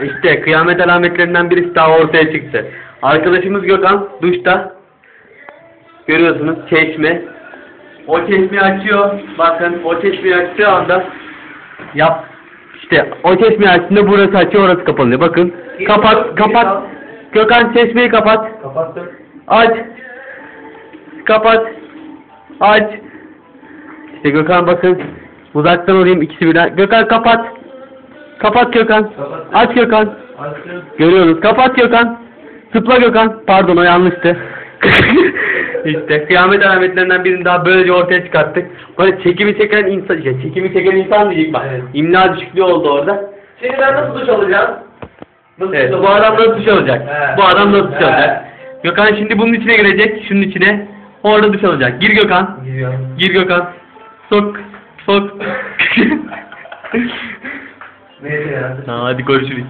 İşte kıyamet alametlerinden birisi daha ortaya çıktı. Arkadaşımız Gökhan duşta. Görüyorsunuz çeşme. O çeşmeyi açıyor. Bakın o çeşmeyi açtığı anda yap. İşte o çeşmeyi açtığında burası açıyor orası kapanıyor. Bakın. Kapat kapat. Gökhan çeşmeyi kapat. Kapattım. Aç. Kapat. Aç. İşte Gökhan bakın. Uzaktan alayım ikisi birden. Gökhan kapat. Kapat Gökhan. Aç Gökhan. Açtım. Görüyoruz. Kapat Gökhan. Tıpla Gökhan. Pardon o yanlıştı. işte kıyamet alametlerinden birini daha böylece ortaya çıkarttık. Böyle çekimi çeken insan, işte çekimi çeken insan diyecek bak. Evet. İmla düşüklüğü oldu orada. Şimdi ben nasıl duş alacağım? Nasıl Evet, bu adam nasıl duş alacak? He. Bu adam nasıl duş alacak? Gökhan şimdi bunun içine girecek, şunun içine. Orada duş alacak. Gir Gökhan. Giriyorum. Gir Gökhan. Sok. Sok. Neyse ya. Ha, hadi görüşürüz.